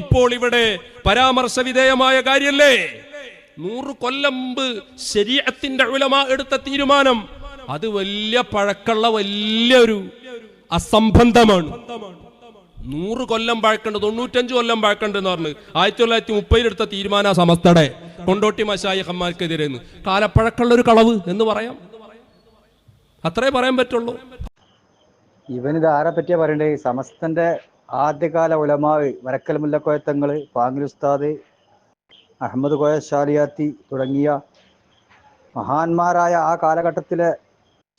ഇപ്പോൾ ഇവിടെ പരാമർശ വിധേയമായ കാര്യല്ലേ? നൂറ് കൊല്ലമ്പ് ശരീരത്തിന്റെ ഉലമ എടുത്ത തീരുമാനം അത് വലിയ പഴക്കമുള്ള വലിയൊരു അസംബന്ധമാണ്. നൂറ് കൊല്ലം പഴക്കണ്ട് തൊണ്ണൂറ്റഞ്ച് കൊല്ലം പഴക്കണ്ട് എന്ന് പറഞ്ഞു ആയിരത്തി തൊള്ളായിരത്തി മുപ്പതിലെടുത്ത തീരുമാന സമസ്തടെ കൊണ്ടോട്ടി മശായിഹന്മാർക്കെതിരെ കാലപ്പഴക്കമുള്ള ഒരു കളവ് എന്ന് പറയാം. അത്രേ പറയാൻ പറ്റുള്ളൂ. ഇവനിത് ആരെ പറ്റിയാ പറയണ്ടേ? സമസ്തന്റെ ആദ്യകാല ഉലമാവ് വരക്കൽ മുല്ലക്കോയത്തങ്ങൾ പാങ്ങിൽ ഉസ്താദ് അഹമ്മദ് കോയ ഷാലിയാത്തി തുടങ്ങിയ മഹാന്മാരായ ആ കാലഘട്ടത്തിലെ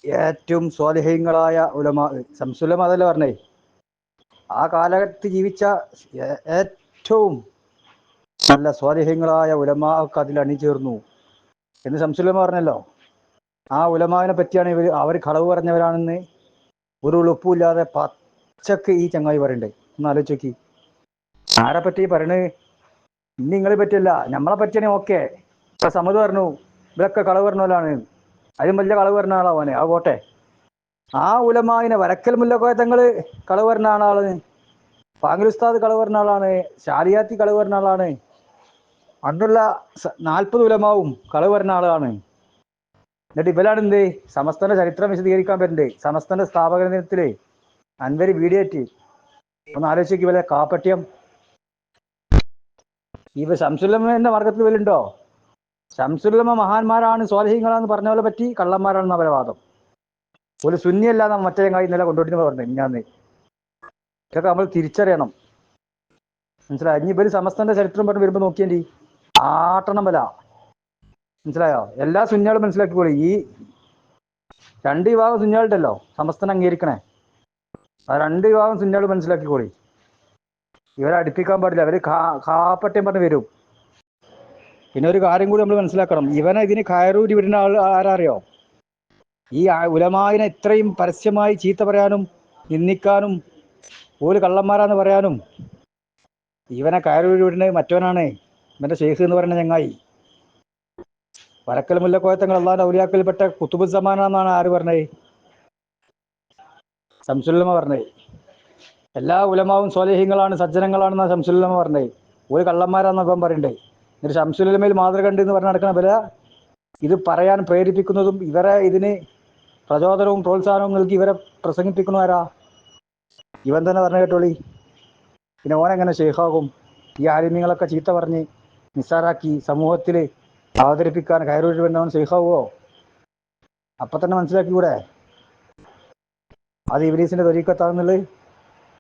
ഏറ്റവും സ്വാധീനങ്ങളായ ഉലമാ സംസുലം അതല്ല പറഞ്ഞേ? ആ കാലഘട്ടത്തിൽ ജീവിച്ച ഏറ്റവും നല്ല സ്വാധീനങ്ങളായ ഉലമാക്ക് അതിൽ അണിചേർന്നു. എന്ന് സംസുലം പറഞ്ഞല്ലോ. ആ ഉലമാവിനെ പറ്റിയാണ് ഇവർ അവർ കളവ് പറഞ്ഞവരാണെന്ന് ഒരു ഉളുപ്പുമില്ലാതെ പച്ചക്ക് ഈ ചങ്ങായി പറയണ്ടേ? ഒന്ന് ആലോചിച്ച് നോക്കി ആരെ പറ്റി പറയണേ? നിങ്ങളെ പറ്റിയല്ല നമ്മളെ പറ്റിയാണെ ഓക്കെ. ഇപ്പൊ സമത് പറഞ്ഞു ഇവരൊക്കെ കളവ് പറഞ്ഞാണ് അതിലും വലിയ കളവ് പറഞ്ഞ ആളാവാനെ ആ പോട്ടെ. ആ ഉലമാവിനെ വരക്കൽ മുല്ലക്കോയത്തങ്ങൾ കളവ് പറഞ്ഞ ആളാണ്. പാങ്ങിൽ ഉസ്താദ് കളവ് പറഞ്ഞ ആളാണ്. ഷാലിയാത്തി കളവ് പറഞ്ഞ ആളാണ്. അന്നുള്ള നാൽപ്പത് ഉലമാവും കളവ് പറഞ്ഞ ആളാണ്. എന്നിട്ട് ഇവരാണ് എന്ത് സമസ്തന്റെ ചരിത്രം വിശദീകരിക്കാൻ പറ്റണ്ടേ. സമസ്തന്റെ സ്ഥാപക ദിനത്തിൽ അൻവരി വീടിയേറ്റി ഒന്ന് ആലോചിക്ക് വല്ല കാപ്പട്യം ഇവ ശംസുല്ലമ്മന്റെ മാർഗത്തിൽ വലുണ്ടോ ശംസുല്ലമ്മ മഹാന്മാരാണ് സ്വാധീനങ്ങളാന്ന് പറഞ്ഞ പോലെ പറ്റി കള്ളന്മാരാണെന്ന് അവരെ വാദം. ഒരു സുന്നിയല്ല നാം മറ്റേ കൈ ഇന്നലെ കൊണ്ടുപോയിട്ട് പറഞ്ഞു ഞാന്ന് ഇതൊക്കെ നമ്മൾ തിരിച്ചറിയണം. മനസ്സിലായോ? ഇനി ഇവർ സമസ്തന്റെ ചരിത്രം പറഞ്ഞ് വരുമ്പോ നോക്കിയേണ്ടി. ആട്ടണം വല മനസ്സിലായോ? എല്ലാ സുന്നികളും മനസ്സിലാക്കിക്കോളി. ഈ രണ്ട് വിഭാഗം സുന്നികളുണ്ടല്ലോ സമസ്തനെ അംഗീകരിക്കണേ. ആ രണ്ട് വിഭാഗം മനസ്സിലാക്കി മനസ്സിലാക്കിക്കോളി. ഇവരെ അടുപ്പിക്കാൻ പാടില്ല. അവർ കാപ്പട്ടയം പറഞ്ഞ് വരും. പിന്നെ ഒരു കാര്യം കൂടി നമ്മൾ മനസ്സിലാക്കണം. ഇവനെ ഇതിന് കയറൂരി വിടുന്ന ആൾ ആരറിയോ? ഈ ഉലമാവിനെ ഇത്രയും പരസ്യമായി ചീത്ത പറയാനും നിന്ദിക്കാനും ഓൽ കള്ളന്മാരാന്ന് പറയാനും ഇവനെ കയറൂരി വിടുന്നത് മറ്റവനാണ്. ഇവന്റെ ഷെയ്ഖ് എന്ന് പറയുന്ന ചങ്ങായി. വരക്കൽ മുല്ലക്കോയത്തങ്ങൾ അള്ളാഹ് ഔലിയാക്കൽപ്പെട്ട കുത്തുബുസമാനാന്നാണ് ആര് പറഞ്ഞത്? ശംസുല്ലമ പറഞ്ഞത്. എല്ലാ ഉലമാവും സ്വലേഹിങ്ങളാണ് സജ്ജനങ്ങളാണെന്നാണ് ശംസുല്ലമ പറഞ്ഞത്. ഒരു കള്ളന്മാരാണെന്നപ്പം പറയണ്ടേ. എന്നിട്ട് ശംസുല്ലമയിൽ മാതൃക ഉണ്ട് എന്ന് പറഞ്ഞ് നടക്കണ വില ഇത് പറയാൻ പ്രേരിപ്പിക്കുന്നതും ഇവരെ ഇതിന് പ്രചോദനവും പ്രോത്സാഹനവും നൽകി ഇവരെ പ്രസംഗിപ്പിക്കുന്നവരാ ഇവൻ തന്നെ പറഞ്ഞു കേട്ടോളി. പിന്നെ ഓനെങ്ങനെ ഷെയ്ഖാകും ഈ ആലിമ്യങ്ങളൊക്കെ ചീത്ത പറഞ്ഞ് നിസ്സാരാക്കി സമൂഹത്തിൽ അവതരിപ്പിക്കാൻ കയറൂരി വേണ്ടവൻ ഷെയ്ഖാവുമോ അപ്പൊ തന്നെ മനസ്സിലാക്കിക്കൂടെ? അത് ഇബ്ലീസിന്റെ തൊലിക്കത്താന്നുള്ളത്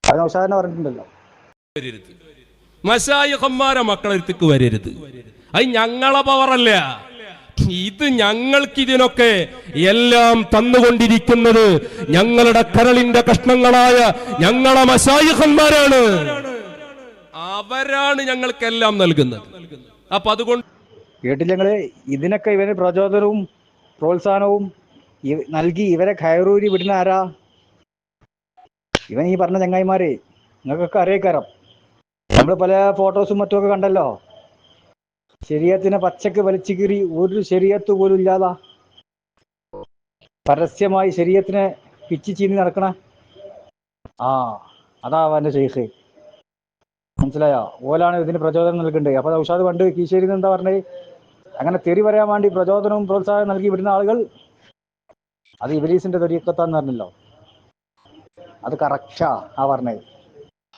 അത് നൗഷാദിനെ പറഞ്ഞിട്ടുണ്ടല്ലോ. വരരുത്. മശായിഹന്മാരെ മക്കളെടുത്തേക്ക് വരരുത്. അത് ഞങ്ങളെ പവറല്ല ഇത് ഞങ്ങൾക്ക് ഇതിനൊക്കെ എല്ലാം തന്നുകൊണ്ടിരിക്കുന്നത് ഞങ്ങളുടെ കരളിന്റെ കഷ്ണങ്ങളായ ഞങ്ങളെ മശായിഹന്മാരാണ് അവരാണ് ഞങ്ങൾക്കെല്ലാം നൽകുന്നത്. അപ്പൊ അതുകൊണ്ട് കേട്ടില്ല ഞങ്ങൾ ഇതിനൊക്കെ ഇവന് പ്രചോദനവും പ്രോത്സാഹനവും നൽകി ഇവരെ കയറൂരി വിടുന്ന ആരാ? ഇവൻ ഈ പറഞ്ഞ ചങ്ങായിമാരെ നിങ്ങൾക്കൊക്കെ അറിയിക്കാരം. നമ്മൾ പല ഫോട്ടോസും മറ്റുമൊക്കെ കണ്ടല്ലോ. ശരീരത്തിനെ പച്ചക്ക് വലിച്ചു കീറി ഒരു ശരീരത്ത് പോലും ഇല്ലാതാ. പരസ്യമായി ശരീരത്തിനെ പിച്ചി ചീന്തി നടക്കണ. ആ അതാ അവന്റെ ഷെയ്ഖ് മനസ്സിലായോ? ഓലാണ് ഇതിന് പ്രചോദനം നൽകേണ്ടത് അപ്പൊ ഔഷാദ് പണ്ട് കീശേരി എന്താ പറഞ്ഞത് അങ്ങനെ തെറി പറയാൻ വേണ്ടി പ്രചോദനവും പ്രോത്സാഹനം നൽകി വിടുന്ന ആളുകൾ അത് ഇബലീസിന്റെ തൊരിയക്കത്താന്ന് പറഞ്ഞല്ലോ. അത് കറക്റ്റാ ആ പറഞ്ഞത്.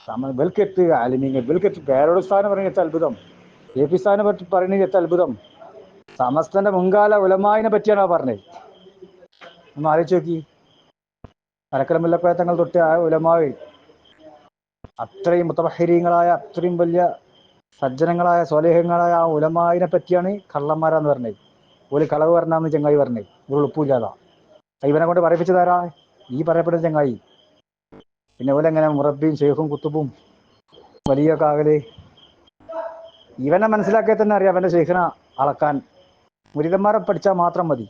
സമ- ബൽക്കെട്ട് അലിമിങ് ബൽക്കെട്ട് പേരോട് സ്ഥാനം പറയുന്ന എത്ര അത്ഭുതം. എ പി സ്ഥാനം പറ്റി പറയുന്നത് എത്ര അത്ഭുതം. സമസ്തന്റെ മുൻകാല ഉലമായിനെ പറ്റിയാണ് ആ പറഞ്ഞത്. ഒന്ന് ആലോചിച്ച് നോക്കി. അരക്കലമില്ലപ്പേത്തങ്ങൾ തൊട്ട് ആ ഉലമാവ് അത്രയും മുത്തബഹരീങ്ങളായ അത്രയും വലിയ സജ്ജനങ്ങളായ സ്വലേഹങ്ങളായ ആ ഉലമായിനെ പറ്റിയാണ് കള്ളന്മാരാന്ന് പറഞ്ഞത്. ഒരു കളവ് പറഞ്ഞാന്ന് ചങ്ങായി പറഞ്ഞത്. ഒരു ഉളുപ്പില്ലാതാ ഇവനെ കൊണ്ട് പറയിപ്പിച്ചതാരാ ഈ പറയപ്പെടുന്ന ചങ്ങായി. പിന്നെ പോലെ അങ്ങനെ മുറബിയും ഷെയ്ഖും കുത്തുബും വലിയ കാകൽ ഇവനെ മനസ്സിലാക്കിയാൽ തന്നെ അറിയാം അവന്റെ ഷെയ്ഖിനെ അളക്കാൻ. മുരിതന്മാരെ പഠിച്ചാൽ മാത്രം മതി.